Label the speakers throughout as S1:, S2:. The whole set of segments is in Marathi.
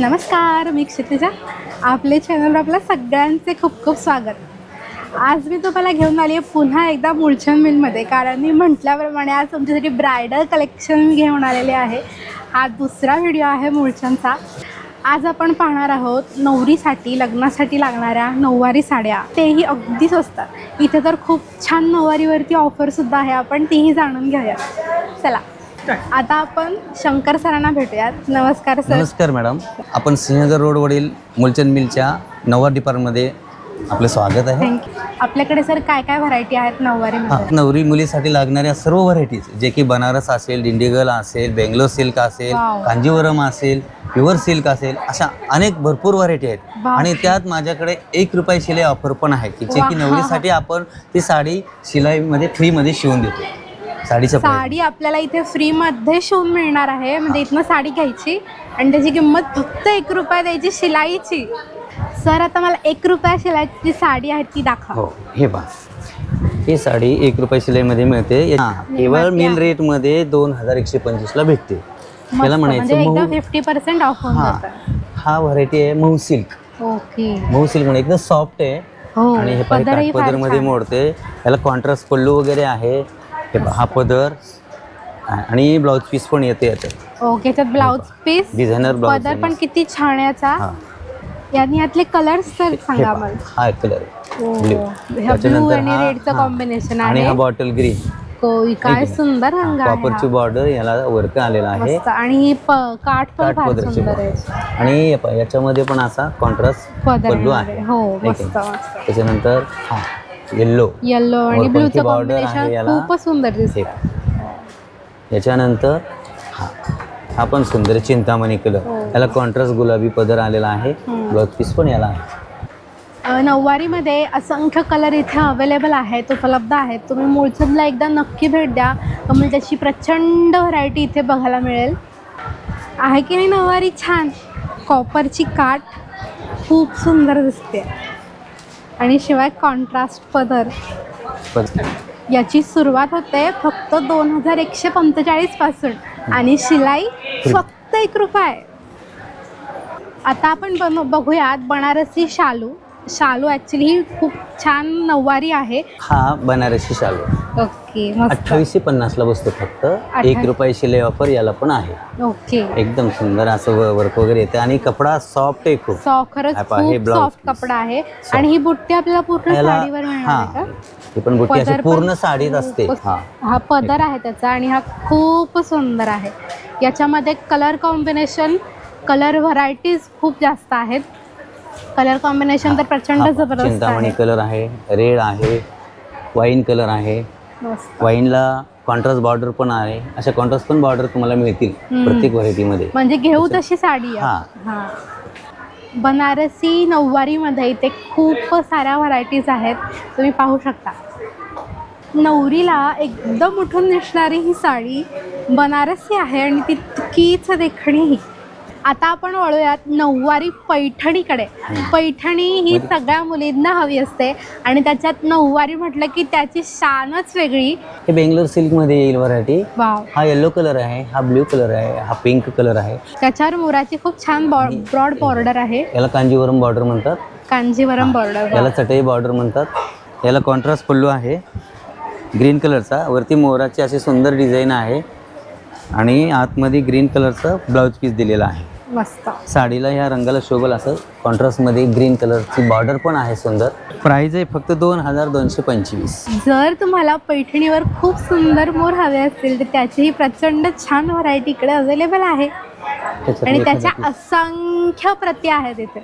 S1: नमस्कार मी क्षितिजा. आपले चॅनलवर आपल्या सगळ्यांचे खूप खूप स्वागत. आज मी तुम्हाला घेऊन आली आहे पुन्हा एकदा मुळचंद मिलमध्ये कारण मी म्हटल्याप्रमाणे आज तुमच्यासाठी ब्रायडल कलेक्शन घेऊन आलेले आहे. हा दुसरा व्हिडिओ आहे मुळचंदचा आज आपण पाहणार आहोत नवरीसाठी लग्नासाठी लागणाऱ्या नऊवारी साड्या. तेही अगदी स्वस्तात इथे तर खूप छान नऊवारीवरती ऑफरसुद्धा आहे. आपण तीही जाणून घेऊया. चला. आता आपण शंकर सरांना भेटूयात. नमस्कार सर.
S2: नमस्कार मॅडम. आपण सिंहगड रोडवरील मुलचंद मिलच्या नववार डिपार्टमेंटमध्ये आपलं स्वागत आहे.
S1: थँक्यू आपल्याकडे सर काय काय व्हरायटी आहेत
S2: हा,
S1: नऊवारीमध्ये
S2: नवरी मुलीसाठी लागणाऱ्या सर्व व्हरायटीज जे की बनारस असेल दिंडीगल असेल बेंगलोर सिल्क असेल. कांजीवरम असेल प्युअर सिल्क असेल अशा अनेक भरपूर व्हरायटी आहेत. आणि त्यात माझ्याकडे एक रुपये शिलाई ऑफर पण आहे की जे की. नवरीसाठी आपण ती साडी शिलाईमध्ये फ्रीमध्ये शिवून देतो. Price.
S1: साडी आपल्याला इथे फ्रीमध्ये शिवून मिळणार आहे. म्हणजे इथनं साडी घ्यायची आणि त्याची किंमत फक्त एक रुपया द्यायची शिलाईची. सर आता मला एक रुपया शिलाईची साडी आहे ती दाखवा.
S2: हो हे पहा. ही साडी एक रुपये शिलाईमध्ये मिळते. हा केवळ
S1: आहे.
S2: रेटमध्ये दोन हजार एकशे पंचवीसला भेटते.
S1: मस्त,
S2: त्याला
S1: म्हणजे
S2: म्हणायचं
S1: एकदम
S2: मऊ
S1: फिफ्टी पर्सेंट ऑफ
S2: हा. व्हरायटी आहे मऊ सिल्क
S1: ओके.
S2: मऊ सिल्क म्हणजे एकदम सॉफ्ट आहे.
S1: हो.
S2: आणि हे
S1: फार
S2: पदरमध्ये
S1: छान.
S2: मोडते. याला कॉन्ट्रास्ट पल्लू वगैरे आहे. हे हा पदर आणि ब्लाऊज पीस पण येते याच्यात.
S1: ओके त्यात ब्लाऊज पीस
S2: डिझायनर ब्लाऊज
S1: पदर पण किती छान याचा
S2: हा.
S1: यांनी यातले कलर्स तर
S2: हे
S1: सांगा मला.
S2: हा कलर
S1: हो.
S2: ब्ल्यू
S1: ब्लू आणि रेडचं कॉम्बिनेशन
S2: आणि
S1: आहे.
S2: हा बॉटल ग्रीन
S1: कोई काय सुंदर रंग आहे
S2: कॉपरची
S1: हा.
S2: बॉर्डर याला वर्क आलेला आहे.
S1: मस्त. आणि ही प- काठ पण
S2: काठ
S1: फार
S2: पदरची
S1: सुंदर आहे.
S2: आणि हे पहा, याच्यामध्ये पण असा कॉन्ट्रास्ट
S1: पदर
S2: पल्लू आहे.
S1: आहे. हो
S2: है?
S1: मस्त.
S2: त्याच्यानंतर हा. येल्लो
S1: येल्लो आणि ब्लूचं कॉम्बिनेशन. खूपच सुंदर
S2: हे
S1: दिसतं.
S2: याच्यानंतर हा. हा पण सुंदर चिंतामणी कलर
S1: हो.
S2: याला कॉन्ट्रास्ट गुलाबी पदर आलेला आहे. ब्लाउज पीस पण याला आहे.
S1: नऊवारीमध्ये असंख्य कलर इथे अवेलेबल आहेत उपलब्ध आहेत. तुम्ही मूळचंदला एकदा नक्की भेट द्या. तुम्हाला त्याची प्रचंड व्हरायटी इथे बघायला मिळेल. आहे की नाही नऊवारी? छान. कॉपरची काठ खूप सुंदर दिसते. आणि शिवाय कॉन्ट्रास्ट पदर याची सुरुवात होते फक्त दोन हजार एकशे पंचेचाळीसपासून. आणि शिलाई फक्त एक रुपये. आता आपण बन बघूयात बनारसी शालू. शालू ॲक्च्युली ही खूप छान नऊवारी आहे.
S2: हा बनारसी शालू.
S1: ओके मस्त.
S2: अठ्ठावीसशे पन्नासला बसतो फक्त. एक. रुपये शिलाई ऑफर याला पण आहे.
S1: ओके
S2: एकदम सुंदर असं वर्क वगैरे येते. आणि कपडा सॉफ्ट आहे खूप.
S1: सॉ खरंच
S2: हा पहा, हे
S1: खूप
S2: blouse
S1: सॉफ्ट
S2: piece.
S1: कपडा आहे आणि ही बुट्टी आपल्याला पूर्ण
S2: याला
S1: साडीवर मिळणार
S2: हा.
S1: का?
S2: ही पण बुट्टी अशी
S1: पण
S2: पूर्ण साडीत असते. हा.
S1: हा पदर आहे त्याचा आणि हा खूप सुंदर आहे. याच्यामध्ये कलर कॉम्बिनेशन कलर व्हरायटीज खूप जास्त आहेत. कलर कॉम्बिनेशन तर प्रचंड जबरदस्त
S2: चिंतामणी कलर आहे रेड आहे वाईन कलर आहे. वाईनला कॉन्ट्रास्ट बॉर्डर पण आहे. अशा कॉन्ट्रास्ट पण बॉर्डर तुम्हाला मिळतील. प्रत्येक व्हरायटीमध्ये
S1: म्हणजे घेऊ तशी साडी.
S2: हा.
S1: हा. बनारसी नऊवारीमध्ये इथे खूप साऱ्या व्हरायटीज आहेत. तुम्ही पाहू शकता. नवरीला एकदम उठून दिसणारी ही साडी बनारसी आहे आणि तितकीच देखणी ही आता आपण वळूयात नऊवारी पैठणीकडे. पैठणी ही सगळ्या मुलींना हवी असते आणि त्याच्यात नऊवारी म्हटलं की त्याची शानच वेगळी.
S2: हे बेंगलोर सिल्कमध्ये येईल व्हरायटी हा येलो कलर आहे हा ब्ल्यू कलर आहे हा पिंक कलर आहे.
S1: त्याच्यावर मोराची खूप छान ब्रॉड बॉर्डर आहे.
S2: याला कांजीवरम बॉर्डर म्हणतात.
S1: कांजीवरम बॉर्डर
S2: याला चटई बॉर्डर म्हणतात. याला कॉन्ट्रास्ट पल्लू आहे. ग्रीन कलरचा वरती मोराची अशी सुंदर डिझाईन आहे. आणि आतमध्ये ग्रीन कलरचा ब्लाऊज पीस दिलेला आहे.
S1: मस्त.
S2: साडीला ह्या रंगाला शोभल असं कॉन्ट्रास्टमध्ये ग्रीन कलरची बॉर्डर पण आहे सुंदर. प्राईज आहे फक्त दोन हजार दोनशे पंचवीस.
S1: जर तुम्हाला पैठणीवर खूप सुंदर मोर हवे असतील तर त्याचीही प्रचंड छान व्हरायटी इकडे अवेलेबल आहे.
S2: त्याच्यात
S1: आणि
S2: एखादा
S1: त्याच्या. असंख्य प्रती आहेत इथे.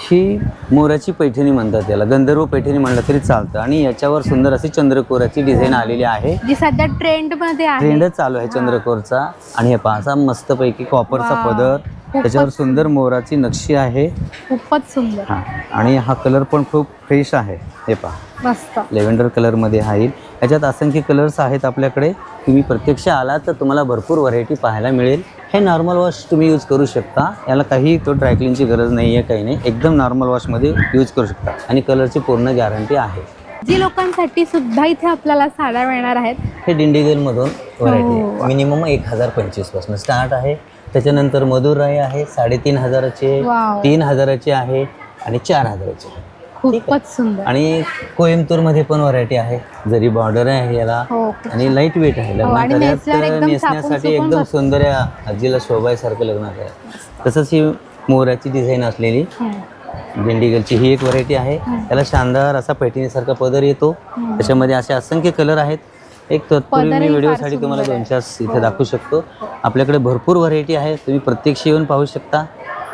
S2: ही मोराची पैठणी म्हणतात त्याला गंधर्व पैठणी म्हणलं तरी चालतं. आणि याच्यावर सुंदर अशी चंद्रकोराची डिझाईन आलेली आहे.
S1: जी सध्या ट्रेंडमध्ये आहे.
S2: ट्रेंडच चालू आहे चंद्रकोरचा. आणि हे पाहा मस्तपैकी कॉपरचा. पदर. त्याच्यावर सुंदर. मोराची नक्षी आहे.
S1: खूपच सुंदर.
S2: हा आणि हा कलर पण खूप फ्रेश आहे. हे पहा.
S1: मस्त.
S2: लेव्हेंडर कलरमध्ये हा येईल. याच्यात असंख्य कलर्स आहेत आपल्याकडे. तुम्ही प्रत्यक्ष आलात तर तुम्हाला भरपूर व्हरायटी पाहायला मिळेल. हे नॉर्मल वॉश तुम्ही यूज करू शकता. याला काही तो ड्रायक्लिनची गरज नाही आहे काही नाही. एकदम नॉर्मल वॉशमध्ये यूज करू शकता. आणि कलरची पूर्ण गॅरंटी आहे.
S1: जी लोकांसाठी सुद्धा इथे आपल्याला साड्या मिळणार आहेत.
S2: हे दिंडीगलमधून व्हरायटी
S1: हो.
S2: आहे मिनिमम एक हजार पंचवीसपासून स्टार्ट आहे. त्याच्यानंतर मधुराई आहे साडेतीन हजाराचे
S1: वाव.
S2: तीन हजाराचे आहे आणि चार हजाराचे.
S1: खूपच सुंदर.
S2: आणि कोइंबतूरमध्ये पण व्हरायटी आहे. जरी बॉर्डर आहे याला
S1: हो
S2: आणि लाइट वेट आहे.
S1: हो, आणि
S2: लग्नात
S1: नेसल्यावर एकदम
S2: नेसण्यासाठी एकदम सुंदर या आजीला शोभायसारखं लग्नात आहे. तसंच ही मोराची डिझाईन असलेली.
S1: हम्म.
S2: दिंडीगलची ही एक व्हरायटी आहे. त्याला शानदार असा पैठणीसारखा पदर येतो. त्याच्यामध्ये असे असंख्य कलर आहेत. एक तत्पूर्वी मी व्हिडिओसाठी तुम्हाला दोन चार इथे दाखवू शकतो. आपल्याकडे भरपूर व्हरायटी आहे. तुम्ही प्रत्यक्ष येऊन पाहू शकता.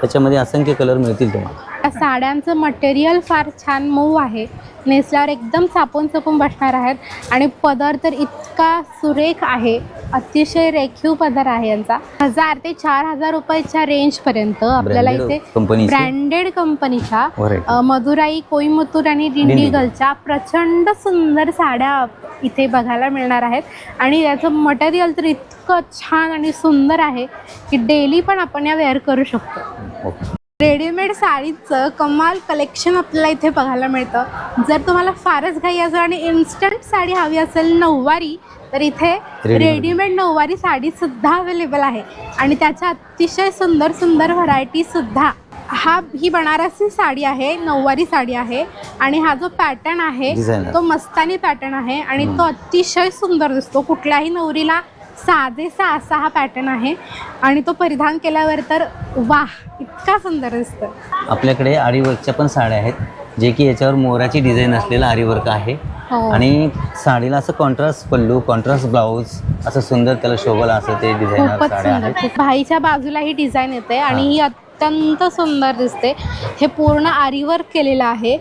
S2: त्याच्यामध्ये असंख्य कलर मिळतील तुम्हाला.
S1: साड्यांचं मटेरियल फार छान मऊ आहे. नेसल्यावर एकदम चापून चपून बसणार आहेत. आणि पदर तर इतका सुरेख आहे. अतिशय रेखीव पदर आहे यांचा. हजार ते चार हजार रुपयाच्या रेंजपर्यंत आपल्याला इथे ब्रँडेड कंपनीच्या मदुराई कोईमुतूर आणि डिंडीगलच्या प्रचंड सुंदर साड्या इथे बघायला मिळणार आहेत. आणि याचं मटेरियल तर इतकं छान आणि सुंदर आहे की डेली पण आपण या वेअर करू शकतो. रेडीमेड साडीचं कमाल कलेक्शन आपल्याला इथे बघायला मिळतं. जर तुम्हाला फारच घाई असेल आणि इन्स्टंट साडी हवी असेल नऊवारी तर इथे. रेडीमेड नऊवारी साडी सुद्धा अवेलेबल आहे. आणि त्याच्या अतिशय सुंदर सुंदर व्हरायटी सुद्धा. हा ही बनारसी साडी आहे नऊवारी साडी आहे. आणि हा जो पॅटर्न आहे. तो मस्तानी पॅटर्न आहे. आणि तो अतिशय सुंदर दिसतो. कुठल्याही नवरीला साजेसा असा हा पॅटर्न आहे. आणि तो परिधान केल्यावर तर वाह इतका सुंदर दिसतं.
S2: आपल्याकडे आरीवर्कच्या पण साड्या आहेत जे की याच्यावर मोराची डिझाईन असलेलं आरीवर्क आहे.
S1: हो.
S2: आणि साडीला असं कॉन्ट्रास्ट पल्लू कॉन्ट्रास्ट ब्लाऊज असं सुंदर त्याला शोभला असं ते साड्या आहेत.
S1: खूप भाईच्या बाजूला ही डिझाईन येते आणि
S2: हा.
S1: अत्यंत सुंदर दिसते. हे पूर्ण आरीवर्क केलेलं आहे.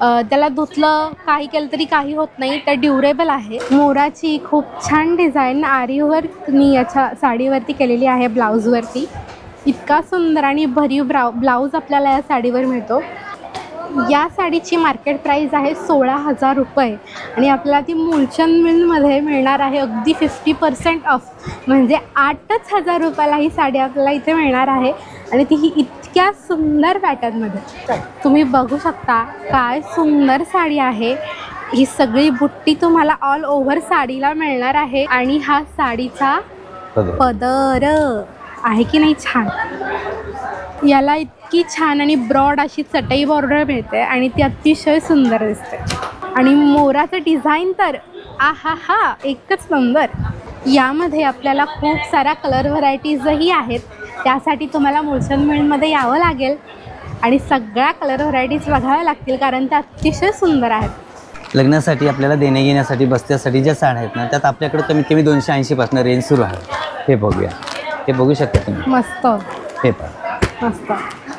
S1: त्याला धुतलं काही केलं तरी काही होत नाही. तर ड्युरेबल आहे. मोराची खूप छान डिझाईन आरीवर्कनी याच्या साडीवरती केलेली आहे ब्लाऊजवरती. इतका सुंदर आणि भरीव ब्राउ ब्लाऊज आपल्याला या साडीवर मिळतो. या साडीची मार्केट प्राईस आहे सोळा हजार रुपये. आणि आपल्याला ती मूलचंद मिलमध्ये मिळणार आहे अगदी फिफ्टी पर्सेंट ऑफ म्हणजे आठच हजार रुपयाला ही साडी आपल्याला इथे मिळणार आहे. आणि ती ही इतक्या सुंदर पॅटर्नमध्ये तुम्ही बघू शकता काय सुंदर साडी आहे. ही सगळी बुट्टी तुम्हाला ऑल ओव्हर साडीला मिळणार आहे. आणि हा साडीचा. पदर. आहे की नाही छान? याला इतकी छान आणि ब्रॉड अशी चटई बॉर्डर मिळते आणि ती अतिशय सुंदर दिसते. आणि मोराचं डिझाईन तर आ हा हा एकच नंबर यामध्ये आपल्याला खूप साऱ्या कलर व्हरायटीजही आहेत. त्यासाठी तुम्हाला मुलचंद मिलमध्ये यावं लागेल. आणि सगळ्या कलर व्हरायटीज बघाव्या लागतील कारण त्या अतिशय सुंदर आहेत.
S2: लग्नासाठी आपल्याला देणे घेण्यासाठी बसत्यासाठी ज्या साड्या आहेत ना त्यात आपल्याकडे कमीत कमी दोनशे ऐंशीपासून रेंज सुरू आहे. हे बघूया. हे बघू शकता तुम्ही.
S1: मस्त.
S2: हे पहा.
S1: मस्त.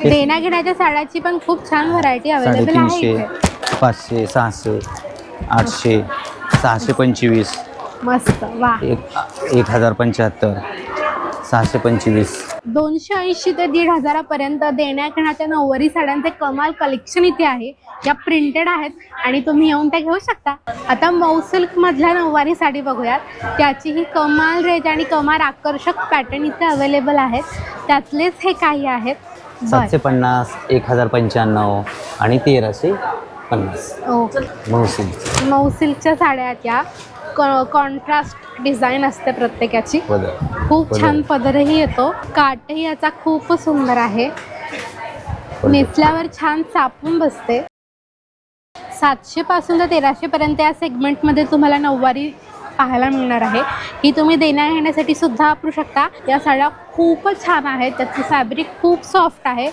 S1: देण्या घेण्याच्या साड्याची पण खूप छान व्हरायटी अवेलेबल आहे
S2: साडेतीनशे
S1: इथे.
S2: पाचशे सहाशे आठशे सहाशे पंचवीस.
S1: मस्त. वा.
S2: एक एक हजार पंच्याहत्तर सहाशे पंचवीस.
S1: दोनशे ऐंशी ते दीड हजारापर्यंत देण्या घेण्याच्या नऊवारी साड्यांचे कमाल कलेक्शन इथे आहे. या प्रिंटेड आहेत आणि तुम्ही येऊन त्या घेऊ शकता. आता मौसिल्क मधल्या नऊवारी साडी बघूयात. त्याची ही कमाल रेट आणि कमाल आकर्षक पॅटर्न इथे अवेलेबल आहेत. त्यातलेच हे काही आहेत.
S2: सातशे पन्नास एक हजार पंच्याण्णव आणि तेराशे पन्नास.
S1: ओके.
S2: महसूल
S1: मौसिल्कच्या साड्या आहेत या कॉन्ट्रास्ट डिझाईन असते प्रत्येकाची. खूप. छान पदरही येतो. काटही याचा खूप सुंदर आहे. नेसल्यावर छान चापून बसते. सातशे पासून तर तेराशे पर्यंत या सेगमेंटमध्ये तुम्हाला नऊवारी पाहायला मिळणार आहे. ही तुम्ही देण्या घेण्यासाठी सुद्धा वापरू शकता. या साड्या खूपच छान आहेत. त्याचं फॅब्रिक खूप सॉफ्ट आहे.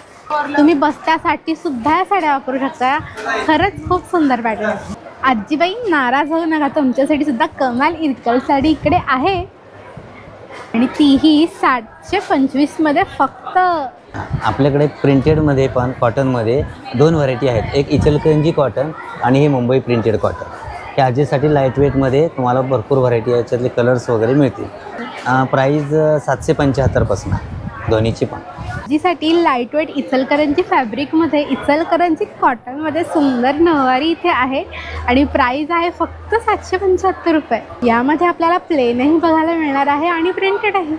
S1: तुम्ही बस्त्यासाठी सुद्धा या साड्या वापरू शकता. खरंच खूप सुंदर पॅटर्न आहे. आजीबाई नाराज होऊ नका तुमच्यासाठी सुद्धा कमाल इरकल साडी इकडे आहे. आणि तीही सातशे पंचवीसमध्ये फक्त.
S2: आपल्याकडे प्रिंटेडमध्ये पण कॉटनमध्ये दोन व्हरायटी आहेत. एक इचलकरंजी कॉटन आणि हे मुंबई प्रिंटेड कॉटन हे आजीसाठी लाइट वेटमध्ये तुम्हाला भरपूर व्हरायटी याच्यातले कलर्स वगैरे मिळतील. प्राईज सातशे पंच्याहत्तरपासून दोन्हीची पण.
S1: भाजीसाठी लाइट वेट इचलकरंजी फॅब्रिकमध्ये इचलकरंजी कॉटनमध्ये सुंदर नववारी इथे आहे. आणि प्राईज आहे फक्त सातशे पंच्याहत्तर रुपये. यामध्ये आपल्याला प्लेनही बघायला मिळणार आहे आणि प्रिंटेड आहे.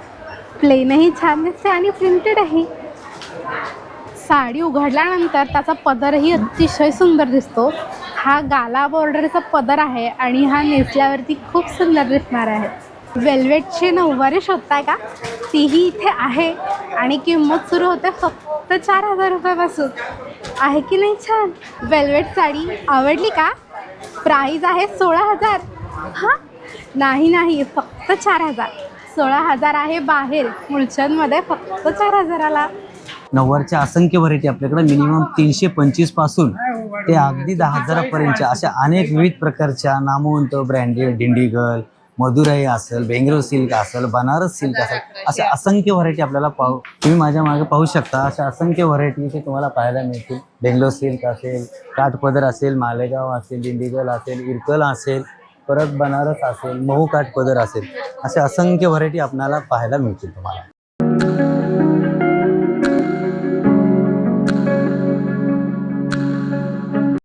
S1: प्लेनही छान दिसते आणि प्रिंटेड आहे. साडी उघडल्यानंतर त्याचा पदरही अतिशय सुंदर दिसतो. हा गाला बॉर्डरचा पदर आहे आणि हा नेसल्यावरती खूप सुंदर दिसणार आहे. वेल्वेटची नऊवारी शोधताय का? तीही इथे आहे. आणि किंमत सुरू होते फक्त चार हजार रुपयापासून. आहे की नाही छान? वेल्वेट साडी आवडली का? प्राईज आहे सोळा हजार. हां? नाही नाही फक्त चार हजार. सोळा हजार आहे बाहेर. मुळचंदमध्ये फक्त चार हजाराला.
S2: नऊवारच्या असंख्य व्हरायटी आपल्याकडे. मिनिमम तीनशे पंचवीसपासून ते अगदी दहा हजारापर्यंतच्या अशा अनेक विविध प्रकारच्या नामवंत ब्रँडेड डिंडीगल मदुराई असेल बेंगलोर सिल्क असेल बनारस सिल्क असेल अशा असंख्य व्हरायटी आपल्याला पाहू तुम्ही माझ्या मागे पाहू शकता अशा असंख्य व्हरायटी इथे तुम्हाला पाहायला मिळतील. बेंगलोर सिल्क असेल काठपदर असेल मालेगाव असेल दिंडीगल असेल इरकल असेल परत बनारस असेल महू काठपदर असेल अशा असंख्य व्हरायटी आपल्याला पाहायला मिळतील तुम्हाला.